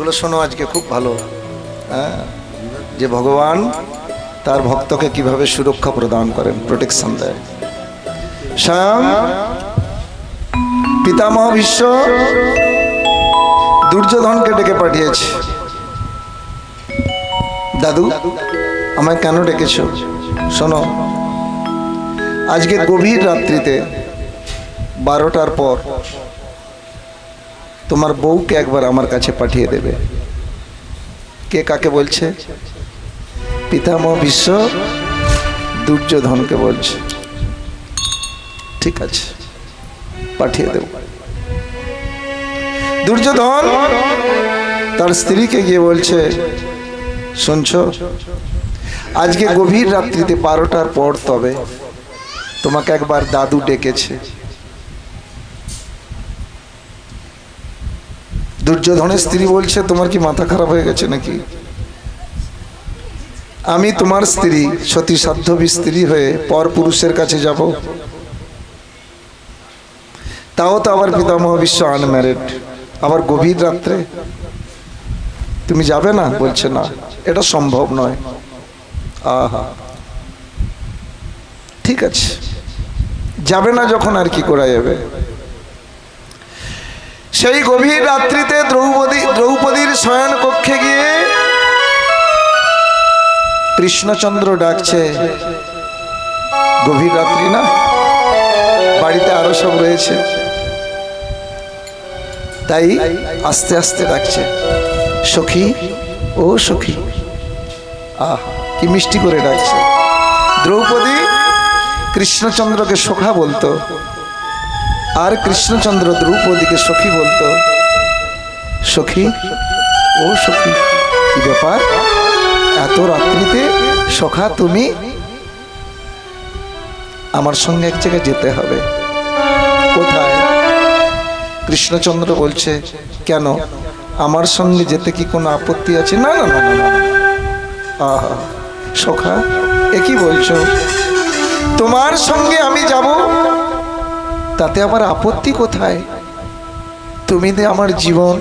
এগুলো শোনো আজকে খুব ভালো। হ্যাঁ? যে ভগবান তার ভক্তকে কীভাবে সুরক্ষা প্রদান করেন প্রোটেকশন দেয়। স্বয়ং পিতামহ বিশ্ব দুর্যোধনকে ডেকে পাঠিয়েছে। দাদু, আমায় কেন ডেকেছ? শোনো, আজকে গভীর রাত্রিতে বারোটার পর তোমার বউকে একবার আমার কাছে পাঠিয়ে দেবে। কে কাকে বলছে? পিতামহ বিশ্ব দুর্যোধনকে বলছে। ঠিক আছে, পাঠিয়ে দেব। দুর্যোধন তার স্ত্রীকে গিয়ে বলছে, শুনছ, আজকে গভীর রাত্রিতে বারোটার পর তবে তোমাকে একবার দাদু ডেকেছে। দুর্যোধনের স্ত্রী বলছে, তোমার কি মাথা খারাপ হয়ে গেছে নাকি? আমি তোমার স্ত্রী, সতী সাধ্যবী স্ত্রী হয়ে পর পুরুষের কাছে যাব। তাও তো আবার পিতামহ বিশ্ব আনম্যারিড। আবার গভীর রাত্রে? তুমি যাবে না? বলছে, না, এটা সম্ভব নয়। আহা, ঠিক আছে, যাবে না যখন আর কি করা যাবে? সেই গভীর রাত্রিতে দ্রৌপদী, দ্রৌপদীর শয়ন কক্ষে গিয়ে কৃষ্ণচন্দ্র ডাকছে, গভীর রাত্রি না? বাড়িতে আরও সব রয়েছে? তাই আস্তে আস্তে ডাকছে, সখী, ও সখী। আহ, কি মিষ্টি করে ডাকছে। দ্রৌপদী কৃষ্ণচন্দ্রকে সখা বলতো আর কৃষ্ণচন্দ্র দ্রৌপদীকে সখী বলতো। সখী? ও সখী, কি ব্যাপার? এত রাত্রিতে সখা তুমি? আমার সঙ্গে এক জায়গায় যেতে হবে। কোথায়? কৃষ্ণচন্দ্র বলছে, কেন? আমার সঙ্গে যেতে কি কোনো আপত্তি আছে? না না না আহা, সখা, এ কি বলছো? তোমার সঙ্গে আমি যাব তাতে আমার আপত্তি কোথায়? তুমি যে আমার জীবন,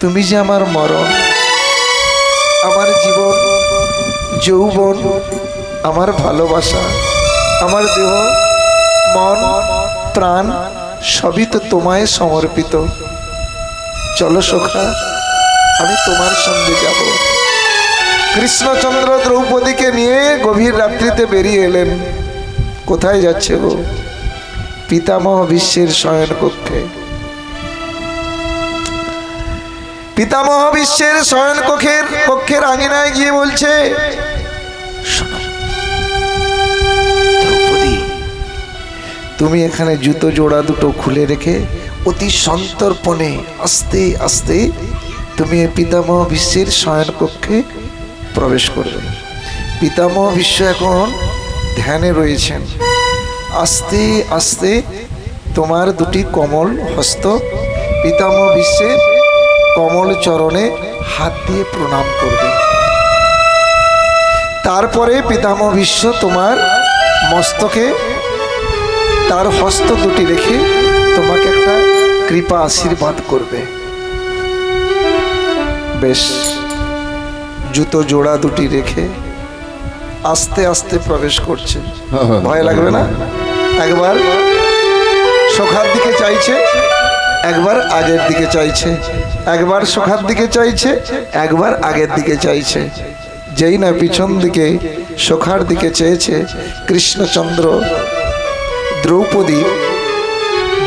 তুমি যে আমার মরণ, আমার জীবন, যৌবন, আমার ভালোবাসা, আমার দেহ, মন, প্রাণ, সবই তো তোমায় সমর্পিত। চলো সখা আমি তোমার সঙ্গে যাব। কৃষ্ণচন্দ্র দ্রৌপদীকে নিয়ে গভীর রাত্রিতে বেরিয়ে এলেন। কোথায় যাচ্ছে গো পিতামহ বিশ্বের শয়ন কক্ষে পিতামহ বিশ্বের শয়ন কক্ষের কক্ষের আঙিনায় গিয়ে বলছে তুমি এখানে জুতো জোড়া দুটো খুলে রেখে অতি সন্তর্পণে আস্তে আস্তে তুমি পিতামহ বিশ্বের শয়ন কক্ষে প্রবেশ করবে। পিতামহ বিশ্ব এখন ধ্যানে রয়েছেন। আস্তে আস্তে তোমার দুটি কমল হস্ত পিতামহ বিশ্বে কমল চরণে হাত দিয়ে প্রণাম করবে। তারপরে পিতামহ বিশ্ব তোমার মস্তকে তার হস্ত দুটি রেখে তোমাকে একটা কৃপা আশীর্বাদ করবে। বেশ, জুতো জোড়া দুটি রেখে আস্তে আস্তে প্রবেশ করছে। ভয় লাগবে না? একবার সখার দিকে চাইছে একবার আগের দিকে চাইছে একবার সখার দিকে চাইছে একবার আগের দিকে চাইছে। যেই না পিছন দিকে সখার দিকে চেয়েছে কৃষ্ণচন্দ্র দ্রৌপদী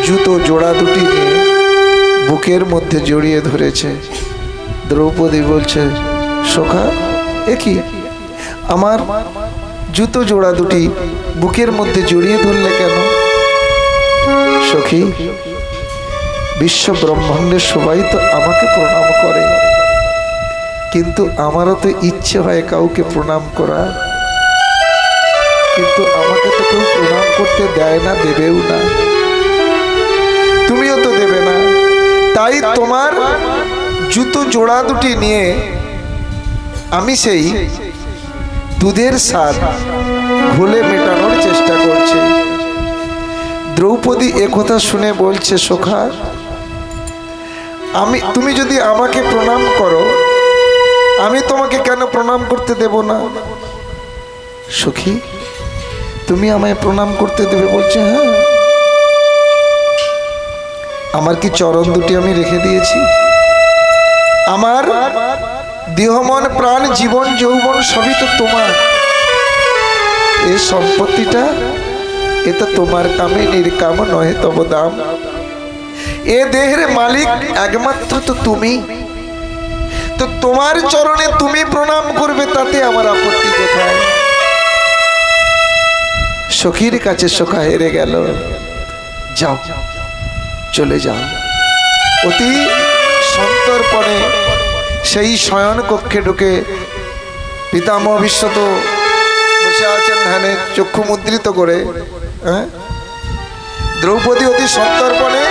জুতো জোড়া দুটি নিয়ে বুকের মধ্যে জড়িয়ে ধরেছে। দ্রৌপদী বলছে সখা এ কি? আমার জুতো জোড়া দুটি বুকের মধ্যে জড়িয়ে ধরলে কেন? সখী, বিশ্ব ব্রহ্মাণ্ডের সবাই তো আমাকে প্রণাম করে। কিন্তু আমারও তো ইচ্ছে হয় কাউকে প্রণাম করা কিন্তু আমাকে তো কেউ প্রণাম করতে দেয় না, দেবেও না। তুমিও তো দেবে না। তাই তোমার জুতো জোড়া দুটি নিয়ে আমি সেই দুধের স্বাদ ঘোলে মেটানোর চেষ্টা করছে। দ্রৌপদী একথা শুনে বলছে, সখা, আমি, তুমি যদি আমাকে প্রণাম করো, আমি তোমাকে কেন প্রণাম করতে দেব না? সখী, তুমি আমায় প্রণাম করতে দেবে বলছে হ্যাঁ আমার কি চরণ দুটি আমি রেখে দিয়েছি? আমার দেহ মন প্রাণ, জীবন, যৌবন সবই তো তোমার। এ সম্পত্তিটা, এ তো তোমার কামে নির্কাম নহে তব দাম। এ দেহের মালিক একমাত্র তো তুমি। তো তোমার চরণে তুমি প্রণাম করবে, তাতে আমার আপত্তি কোথায়? সখীর কাছে সখা হেরে গেল। যাও, চলে যাও। অতি সন্তর্পণে সেই শয়ন কক্ষে ঢুকে পিতামহ বিশ্বত বসে আছেন ধ্যানে, চক্ষু মুদ্রিত করে হ্যাঁ? দ্রৌপদী অতি সন্তর্পণে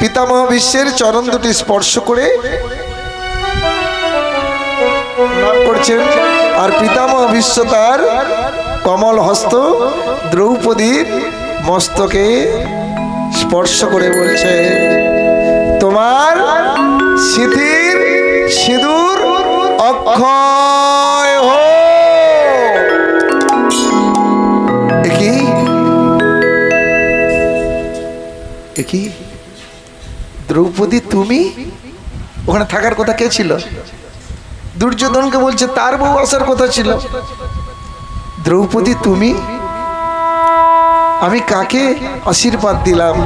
পিতামহ বিশ্বের চরণ দুটি স্পর্শ করে করছেন। আর পিতামহ বিশ্ব তার কমল হস্ত দ্রৌপদীর মস্তকে স্পর্শ করে বলছে, তোমার স্মৃতির সিঁদুর, অক্ষয় হো। কি? কি? দ্রৌপদী, তুমি? ওখানে থাকার কথা কে ছিল? দুর্যোধনকে বলছে, তার বউ আসার কথা ছিল। দ্রৌপদী, তুমি? আমি কাকে আশীর্বাদ দিলাম?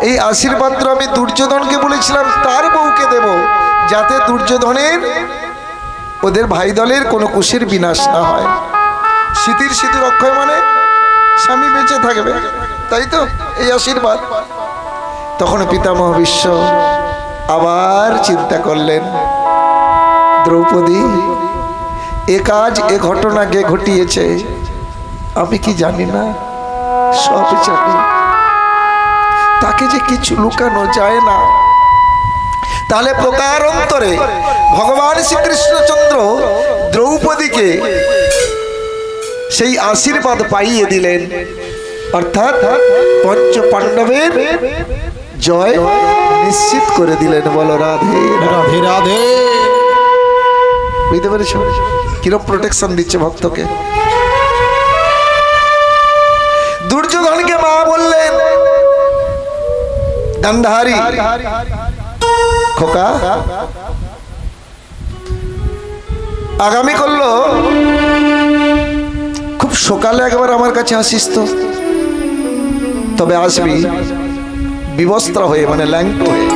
এই আশীর্বাদটা আমি দুর্যোধনকে বলেছিলাম, তার বউকে দেব। যাতে দুর্যোধনের ওদের ভাই দলের কোনো কুশের বিনাশ না হয়। স্মৃতির স্মৃতির অক্ষয় মানে স্বামী বেঁচে থাকবে, তাই তো? এই আশীর্বাদ। তখন পিতামহ বিশ্ব আবার চিন্তা করলেন, দ্রৌপদী, এ কাজ, এ ঘটনা কে ঘটিয়েছে, আমি কি জানি না? সব জানি। তাকে যে কিছু লুকানো যায় না। তাহলে প্রকারান্তরে ভগবান শ্রীকৃষ্ণচন্দ্র দ্রৌপদীকে সেই আশীর্বাদ পাইয়ে দিলেন। অর্থাৎ পঞ্চ পাণ্ডবের জয় নিশ্চিত করে দিলেন বলো রাধে। রাধে রাধে। বুঝতে পেরেছ? কিরম প্রোটেকশন দিচ্ছে ভক্তকে? দুর্যোধনকে মা বললেন গান্ধারী খোকা। আগামী করল। খুব সকালে একবার আমার কাছে আসিস তো। তবে আসবি। বিবস্ত্র হয়ে মানে ল্যাংট হয়ে।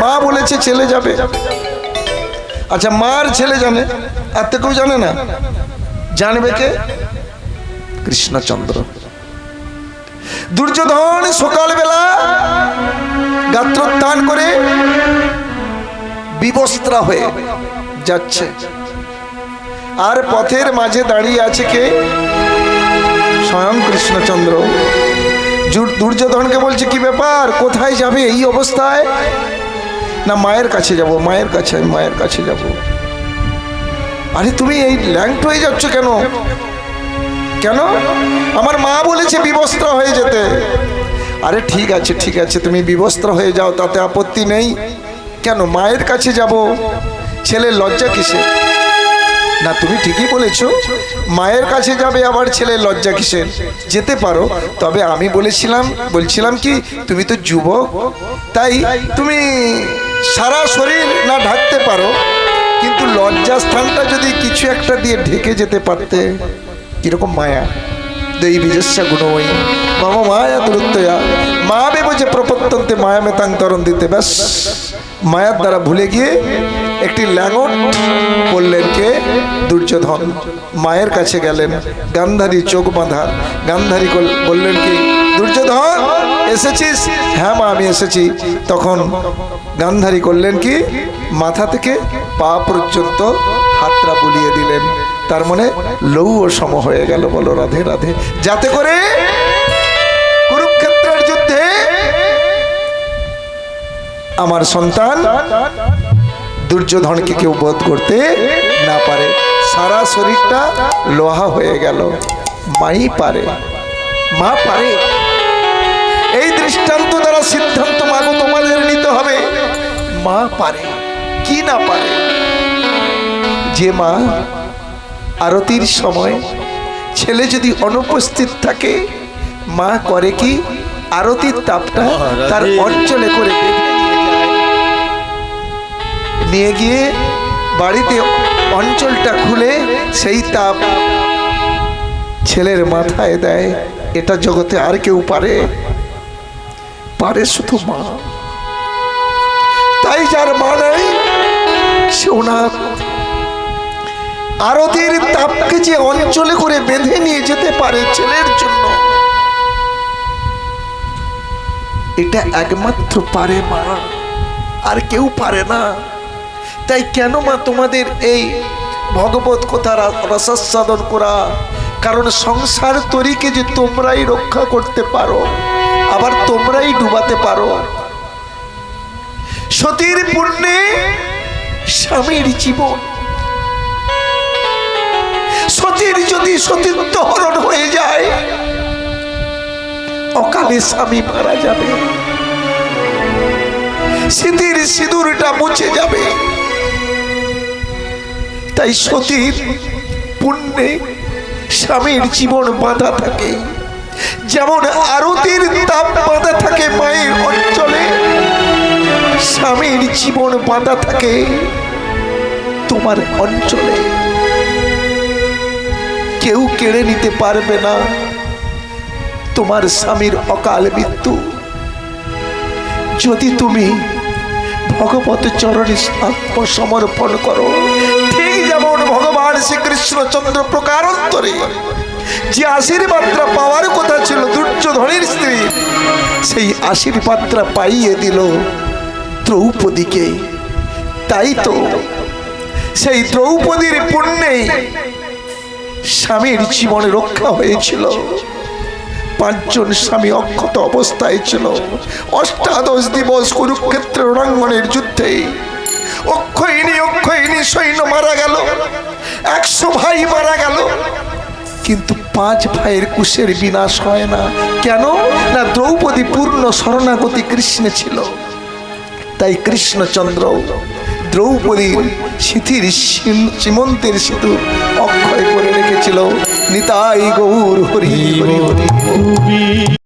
মা বলেছে ছেলে যাবে। আচ্ছা মার ছেলে জানে? আর তো কেউ জানে না? জানবে কে? কৃষ্ণচন্দ্র। দুর্যোধন সকালবেলা গাত্রোত্থান করে বিবস্ত্রা হয়ে যাচ্ছে। আর পথের মাঝে দাঁড়িয়ে আছে কে? স্বয়ং কৃষ্ণচন্দ্র। দুর্যোধনকে বলছে, কি ব্যাপার? কোথায় যাবে? এই অবস্থায়? না, মায়ের কাছে যাব, মায়ের কাছে আমি মায়ের কাছে যাব। আরে, তুমি এই ল্যাংট হয়ে যাচ্ছ কেন? কেন? আমার মা বলেছে বিবস্ত্র হয়ে যেতে। আরে ঠিক আছে ঠিক আছে, তুমি বিবস্ত্র হয়ে যাও, তাতে আপত্তি নেই। কেন, মায়ের কাছে যাব? ছেলে লজ্জা কিসে? না, তুমি ঠিকই বলেছ, মায়ের কাছে যাবে আবার ছেলে লজ্জা কিসের যেতে পারো, তবে আমি বলেছিলাম, বলছিলাম কি, তুমি তো যুবক, তাই তুমি সারা শরীর না ঢাকতে পারো, কিন্তু লজ্জা স্থানটা যদি কিছু একটা দিয়ে ঢেকে যেতে পারতে। কীরকম মায়া? দই বীজস্যা গুণময়ী মম মায়া দূরত্বয়া মা বেবো যে প্রপত্যন্তে মায়া মেতাং তরণ দিতে ব্যাস। মায়ার দ্বারা ভুলে গিয়ে একটি ল্যাঙট বললেন কে? দুর্যোধন। মায়ের কাছে গেলেন। গান্ধারী চোখ বাঁধা। গান্ধারী বললেন কি, দুর্যোধন, এসেছিস? হ্যাঁ মা, আমি এসেছি। তখন গান্ধারী করলেন কি, মাথা থেকে পা পর্যন্ত হাতটা বুলিয়ে দিলেন। তার মানে লৌ ও সম হয়ে গেল, বলো রাধে রাধে। যাতে করে কুরুক্ষেত্রের যুদ্ধে আমার সন্তান দুর্যোধনকে কেউ বোধ করতে না পারে। সারা শরীরটা লোহা হয়ে গেল। মাই পারে। মা পারে। এই দৃষ্টান্ত দ্বারা সিদ্ধান্ত মাগো তোমাদের নিতে হবে। মা পারে। কি না পারে? যে মা আরতির সময় ছেলে যদি অনুপস্থিত থাকে মা করে কি আরতির তাপটা তার অঞ্চলে করে নিয়ে গিয়ে বাড়িতে অঞ্চলটা খুলে সেই তাপ ছেলের মাথায় দেয় এটা জগতে আর কেউ পারে পারে শুধু মা। তাই যার মা নাই সে ওনার আরতির তাপকে যে অঞ্চলে করে বেঁধে নিয়ে যেতে পারে ছেলের জন্য। এটা একমাত্র পারে মা, আর কেউ পারে না। তাই কেন মা তোমাদের এই ভগবত কথা রসাস্বাদন করা? কারণ সংসার তরিকে যে তোমরাই রক্ষা করতে পারো, আবার তোমরাই ডুবাতে পারো। সতীর পুণ্যে স্বামীর জীবন। সতীর যদি সতীত্ব হরণ হয়ে যায়, অকালে স্বামী মারা যাবে। সিঁথির সিঁদুরটা মুছে যাবে। তাই সতীর পুণ্যে স্বামীর জীবন বাঁধা থাকে। যেমন আরতির তাপ বাঁধা থাকে মায়ের অঞ্চলে, স্বামীর জীবন বাঁধা থাকে তোমার অঞ্চলে। কেউ কেড়ে নিতে পারবে না। তোমার স্বামীর অকাল মৃত্যু। যদি তুমি ভগবত চরণে আত্মসমর্পণ করো, ঠিক যেমন ভগবান শ্রীকৃষ্ণচন্দ্র প্রকারান্তরে যে আশীর্বাদটা পাওয়ার কথা ছিল দুর্যোধনের স্ত্রী, সেই আশীর্বাদটা পাইয়ে দিল দ্রৌপদীকে। তাই তো সেই দ্রৌপদীর পুণ্যেই স্বামীর জীবন রক্ষা হয়েছিল। পাঁচজন স্বামী অক্ষত অবস্থায় ছিল। অষ্টাদশ দিবস কুরুক্ষেত্র রণাঙ্গনের যুদ্ধে অক্ষয়িনী অক্ষয়িনী সৈন্য মারা গেল। একশো ভাই মারা গেল। কিন্তু পাঁচ ভাইয়ের কুশের বিনাশ হয় না। কেন? না দ্রৌপদী পূর্ণ শরণাগতি কৃষ্ণে ছিল। তাই কৃষ্ণচন্দ্র দ্রৌপদীর সিথির সীম- সীমন্তের সিঁদুর অক্ষয় রেখেছিল নিতাই গৌর হরি হরি হরি